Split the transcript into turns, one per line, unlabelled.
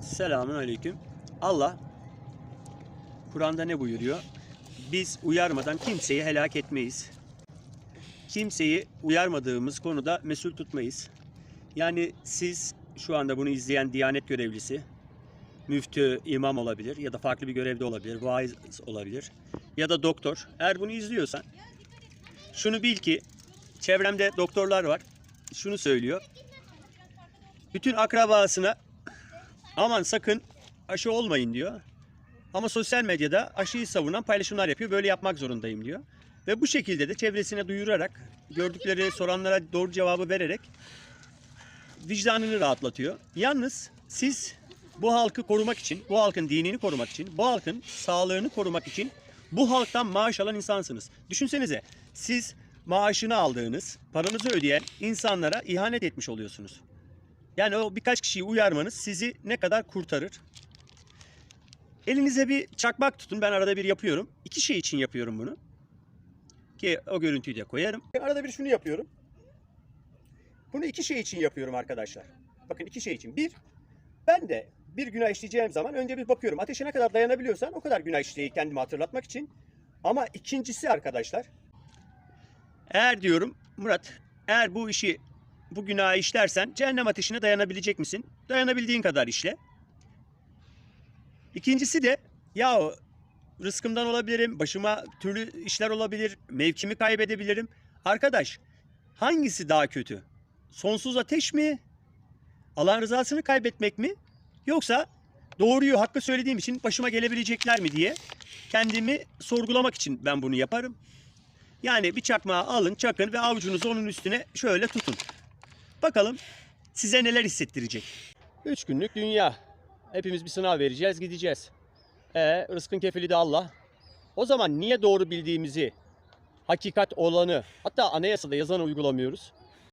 Selamun aleyküm. Allah Kur'an'da ne buyuruyor? Biz uyarmadan kimseyi helak etmeyiz. Kimseyi uyarmadığımız konuda mesul tutmayız. Yani siz şu anda bunu izleyen Diyanet görevlisi, müftü, imam olabilir ya da farklı bir görevde olabilir, vaiz olabilir ya da doktor. Eğer bunu izliyorsan şunu bil ki çevremde doktorlar var. Şunu söylüyor. Bütün akrabasına aman sakın aşı olmayın diyor. Ama sosyal medyada aşıyı savunan paylaşımlar yapıyor. Böyle yapmak zorundayım diyor. Ve bu şekilde de çevresine duyurarak, gördükleri soranlara doğru cevabı vererek vicdanını rahatlatıyor. Yalnız siz bu halkı korumak için, bu halkın dinini korumak için, bu halkın sağlığını korumak için bu halktan maaş alan insansınız. Düşünsenize siz maaşını aldığınız, paranızı ödeyen insanlara ihanet etmiş oluyorsunuz. Yani o birkaç kişiyi uyarmanız sizi ne kadar kurtarır? Elinize bir çakmak tutun. Ben arada bir yapıyorum. İki şey için yapıyorum bunu. Ki o görüntüyü de koyarım. Arada bir şunu yapıyorum. Bunu iki şey için yapıyorum arkadaşlar. Bakın iki şey için. Bir, ben de bir günah işleyeceğim zaman önce bir bakıyorum. Ateşe ne kadar dayanabiliyorsan o kadar günah işleyi kendime hatırlatmak için. Ama ikincisi arkadaşlar. Eğer diyorum Murat eğer bu işi bu günahı işlersen cehennem ateşine dayanabilecek misin? Dayanabildiğin kadar işle. İkincisi de ya rızkımdan olabilirim, başıma türlü işler olabilir, mevkimi kaybedebilirim. Arkadaş hangisi daha kötü? Sonsuz ateş mi? Allah rızasını kaybetmek mi? Yoksa doğruyu, hakkı söylediğim için başıma gelebilecekler mi diye kendimi sorgulamak için ben bunu yaparım. Yani bir çakmağı alın, çakın ve avucunuzu onun üstüne şöyle tutun. Bakalım size neler hissettirecek. Üç günlük dünya. Hepimiz bir sınav vereceğiz, gideceğiz. E rızkın kefili de Allah. O zaman niye doğru bildiğimizi, hakikat olanı, hatta anayasada yazanı uygulamıyoruz?